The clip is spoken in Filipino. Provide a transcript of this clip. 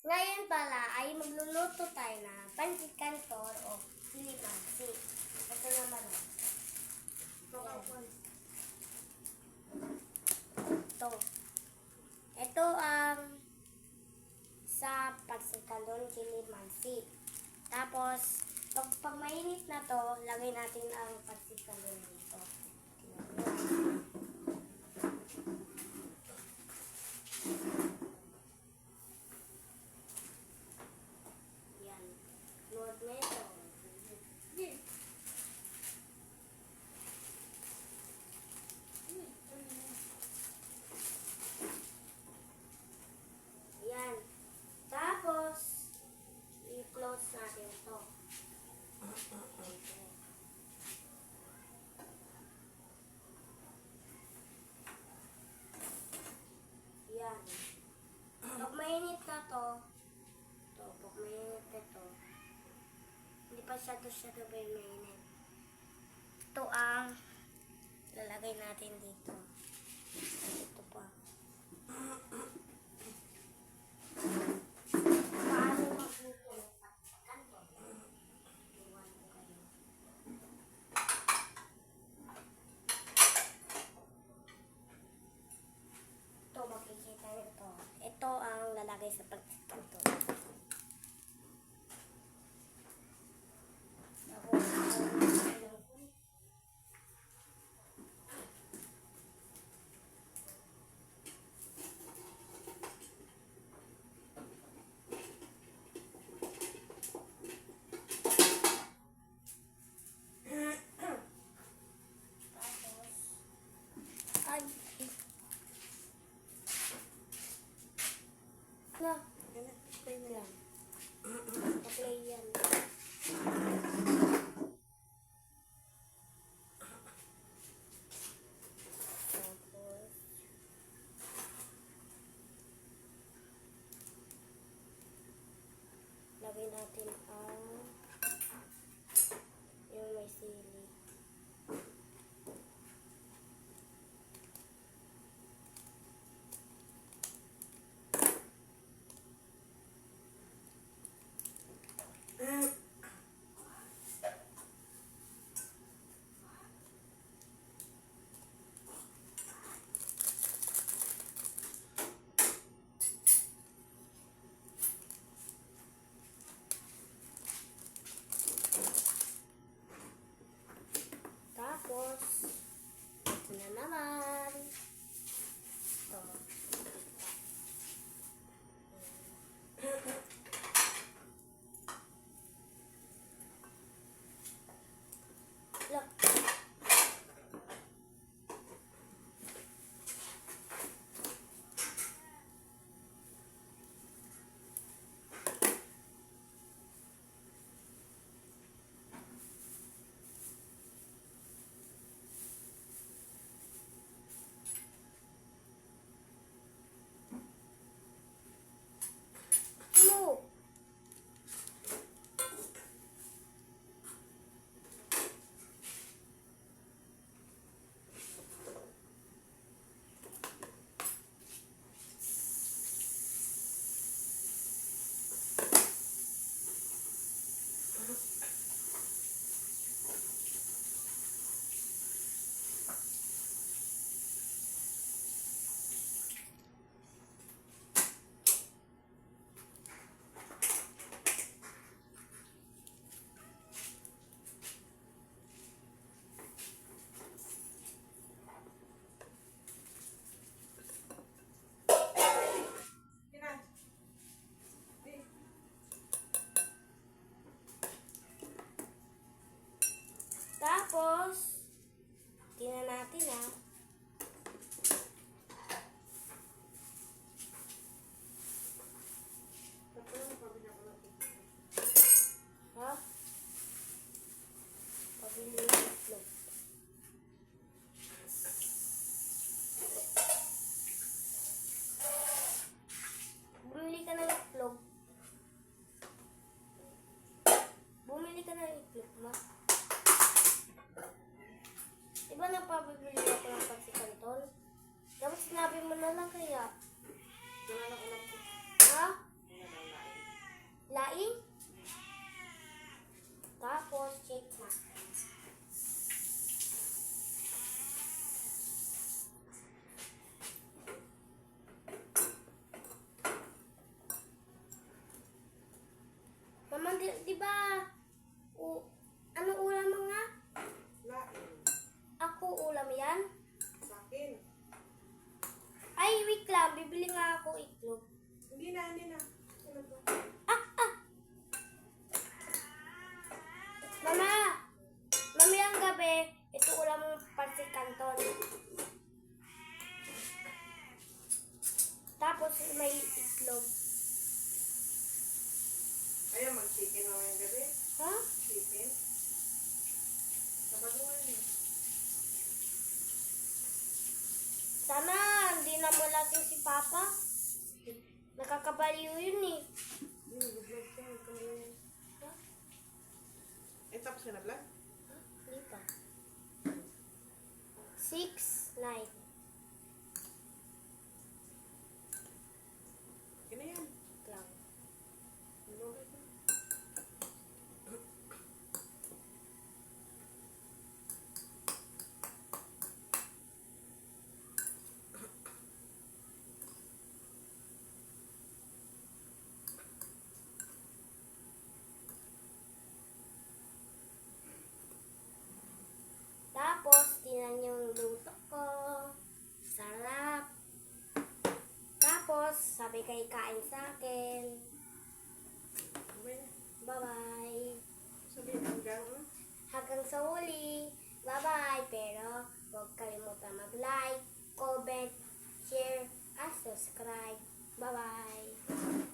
Ngayon pala ay magluluto tayo na pancit canton o silimansi. Ito naman o. Ito. Ito ang sa pancit canton silimansi. Tapos, pag, pag mainit na to, lagay natin ang pancit canton dito. Tingnan mo. Yan. Lord Meto. Yan. Tapos, i-close natin to. Yan. Pag mainit na to, to, pag mainit na to, hindi pa siya to siya to mainit. Ito ang lalagay natin dito. Ito pa. Paano magluto ng kanto? Iwan ko kayo. Ito, makikita niyo ito. Ito ang lalagay sa pagkanto. Tapos, tapos, ay, na, play na lang. Pa-play yan. Lagay natin ang yung may sili. Tapos, ito na naman. napabibili ako ng pansikan doon. Dapat sinabi mo na lang kaya. Wala na Ha? Laing? Tapos, check na. Mama, di, di ba hindi na. Ano ba? Mama! Mamayang gabi, ito ulam ng pansit canton. Tapos may itlog. Ayaw, mag-chicken mamayang gabi. Ha? Chicken. Nabaguhan sabi kay kain sa akin. Bye-bye. Sabihin hanggang? Hanggang sa uli. Bye-bye. Pero, huwag kalimutan mag-like, comment, share, at subscribe. Bye-bye.